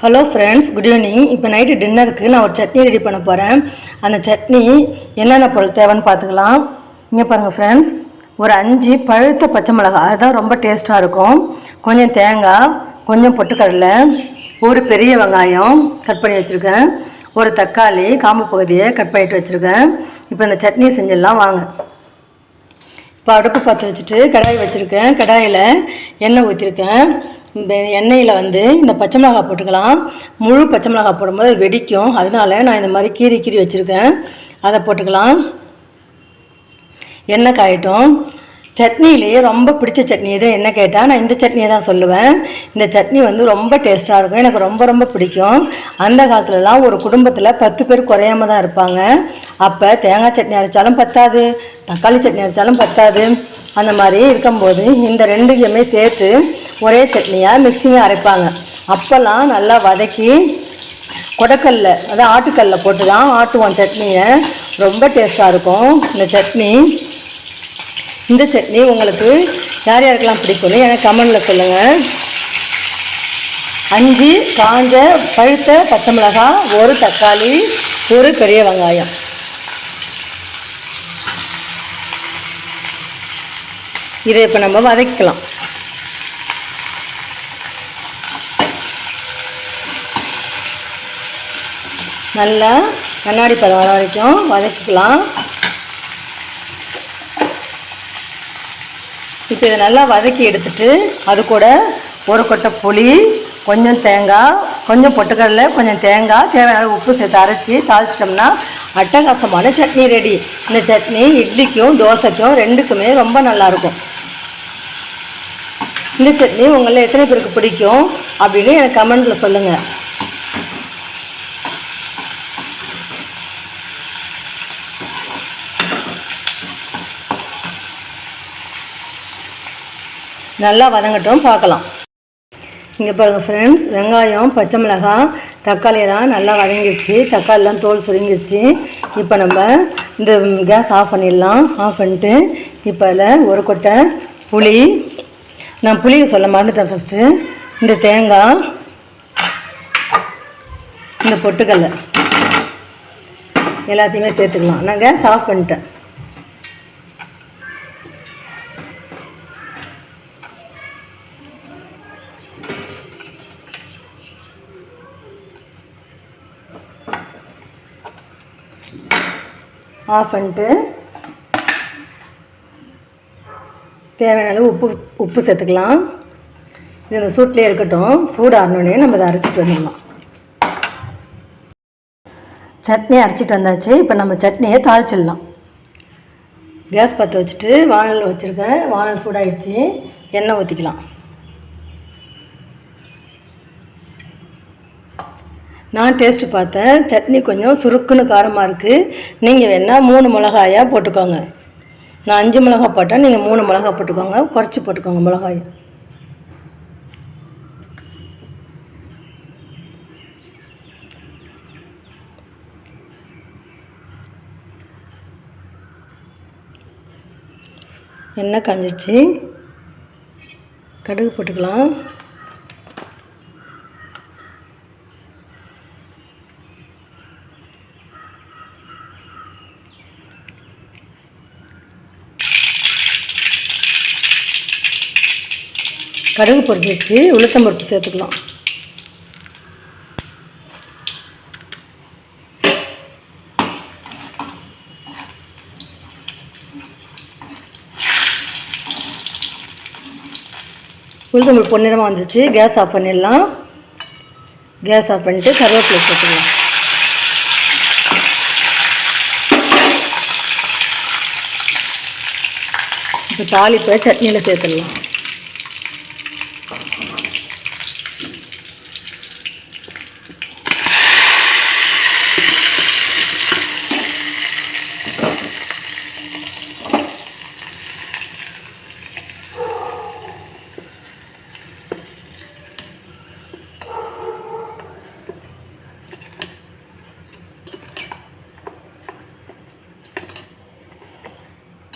Hello friends good evening இப்போ night டின்னருக்கு நான் ஒரு சட்னி ரெடி பண்ண போகிறேன் அந்த சட்னி என்னென்ன பொருள் தேவைன்னு பார்த்துக்கலாம். இங்கே பாருங்கள் ஃப்ரெண்ட்ஸ் ஒரு அஞ்சு பழுத்த பச்சை மிளகாய். அதுதான் ரொம்ப டேஸ்ட்டாக இருக்கும். கொஞ்சம் தேங்காய் கொஞ்சம் பொட்டுக்கடலை ஒரு பெரிய வெங்காயம் கட் பண்ணி வச்சுருக்கேன். ஒரு தக்காளி காம்பு பகுதியை கட் பண்ணிட்டு வச்சுருக்கேன். இப்போ இந்த சட்னி செஞ்சிடலாம். வாங்க. இப்போ அடுப்பு பற்ற வச்சுட்டு கடாய் வச்சுருக்கேன். கடாயில் எண்ணெய் ஊற்றிருக்கேன் இந்த எண்ணெயில் வந்து இந்த பச்சை மிளகாய் போட்டுக்கலாம். முழு பச்சை மிளகாய் போடும்போது வெடிக்கும். அதனால நான் இந்த மாதிரி கீறி கீறி வச்சுருக்கேன். அதை போட்டுக்கலாம். எண்ணெய் காயட்டும். சட்னிலேயே ரொம்ப பிடிச்ச சட்னி எது என்ன கேட்டால் நான் இந்த சட்னியை தான் சொல்லுவேன். இந்த சட்னி வந்து ரொம்ப டேஸ்ட்டாக இருக்கும். எனக்கு ரொம்ப ரொம்ப பிடிக்கும். அந்த காலத்துலலாம் ஒரு குடும்பத்தில் பத்து பேர் குறையாம தான் இருப்பாங்க. அப்போ தேங்காய் சட்னி அரைச்சாலும் பத்தாது. தக்காளி சட்னி அரைச்சாலும் பத்தாது. அந்த மாதிரி இருக்கும்போது இந்த ரெண்டுக்குமே சேர்த்து ஒரே சட்னியாக மிக்சிங்க அரைப்பாங்க. அப்போல்லாம் நல்லா வதக்கி கொடக்கல்ல அதாவது ஆட்டுக்கல்ல போட்டு தான் ஆட்டுவோம் சட்னியை. ரொம்ப டேஸ்ட்டாக இருக்கும். இந்த சட்னி இந்த சட்னி உங்களுக்கு யார் யாருக்கெல்லாம் பிடிக்கும்னு எனக்கு கமெண்டில் சொல்லுங்கள் அஞ்சு காஞ்ச பழுத்த பச்சை மிளகாய் ஒரு தக்காளி ஒரு பெரிய வெங்காயம். இதை இப்போ நம்ம வதக்கிக்கலாம். நல்லா கண்ணாடி பதம் வர வரைக்கும் வதக்கிக்கலாம். இப்போ இதை நல்லா வதக்கி எடுத்துட்டு அது கூட ஒரு கொட்டை புளி கொஞ்சம் தேங்காய் கொஞ்சம் பொட்டுக்கடலை கொஞ்சம் தேங்காய் தேவையான உப்பு சேர்த்து அரைச்சி தாளிச்சிட்டோம்னா அட்டகாசமான சட்னி ரெடி. இந்த சட்னி இட்லிக்கும் தோசைக்கும் ரெண்டுக்குமே ரொம்ப நல்லாயிருக்கும். இந்த சட்னி உங்களில் எத்தனை பேருக்கு பிடிக்கும் அப்படின்னு எனக்கு கமெண்ட்டில் சொல்லுங்கள் நல்லா வதங்கட்டும் பார்க்கலாம். இங்கே பாருங்கள் ஃப்ரெண்ட்ஸ் வெங்காயம் பச்சை மிளகாய் தக்காளியெல்லாம் நல்லா வதங்கிடுச்சு தக்காளிலாம் தோல் சுருங்கிடுச்சு இப்போ நம்ம இந்த கேஸ் ஆஃப் பண்ணிடலாம். ஆஃப் பண்ணிட்டு இப்போ அதில் ஒரு கொட்டை புளி. நான் புளியை சொல்ல மறந்துட்டேன் ஃபஸ்ட்டு இந்த தேங்காய் இந்த பொட்டுக்கடலை. எல்லாத்தையுமே சேர்த்துக்கலாம். நான் கேஸ் ஆஃப் பண்ணிட்டேன். ஆஃப் பண்ணிட்டு தேவையான அளவு உப்பு உப்பு சேர்த்துக்கலாம். இது இந்த சூட்லேயே இருக்கட்டும். சூடாகணுன்னே நம்ம இதை அரைச்சிட்டு வந்துடலாம். சட்னி அரைச்சிட்டு வந்தாச்சு. இப்போ நம்ம சட்னியை தாளிச்சிடலாம். கேஸ் பற்ற வச்சுட்டு வானல் வச்சுருக்கேன் வானல் சூடாகிடுச்சு எண்ணெய் ஊற்றிக்கலாம் நான் டேஸ்ட்டு பார்த்தேன். சட்னி கொஞ்சம் சுருக்குன்னு காரமாக இருக்குது நீங்கள் வேணால் மூணு மிளகாயாக போட்டுக்கோங்க. நான் அஞ்சு மிளகா போட்டேன். நீங்கள் மூணு மிளகா போட்டுக்கோங்க. குறைச்சி போட்டுக்கோங்க மிளகாயை. எண்ணெய் காஞ்சிச்சு. கடுகு போட்டுக்கலாம். கடுகு பொரிச்சு வச்சு உளுத்தம் பருப்பு சேர்த்துக்கலாம். உளுத்தம் பருப்பு பொன்னிறமாக வந்துச்சு கேஸ் ஆஃப் பண்ணிடலாம். கேஸ் ஆஃப் பண்ணிவிட்டு கருவேப்பிலை சேர்த்துக்கலாம். இப்போ தாளிப்பை சட்னியில் சேர்த்துடலாம்.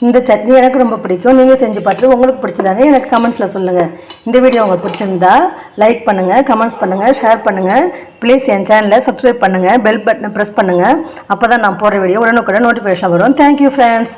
இந்த சட்னி எனக்கு ரொம்ப பிடிக்கும். நீங்கள் செஞ்சு பார்த்துட்டு உங்களுக்கு பிடிச்சதானே எனக்கு கமெண்ட்ஸில் சொல்லுங்கள் இந்த வீடியோ உங்களுக்கு பிடிச்சிருந்தா லைக் பண்ணுங்கள் கமெண்ட்ஸ் பண்ணுங்கள் ஷேர் பண்ணுங்கள் ப்ளீஸ் என் சேனலை சப்ஸ்கிரைப் பண்ணுங்கள் பெல் பட்டனை ப்ரெஸ் பண்ணுங்கள் அப்போ தான் நான் போடுற வீடியோ உடனுக்குடன் நோட்டிஃபிகேஷன் வரும். Thank you friends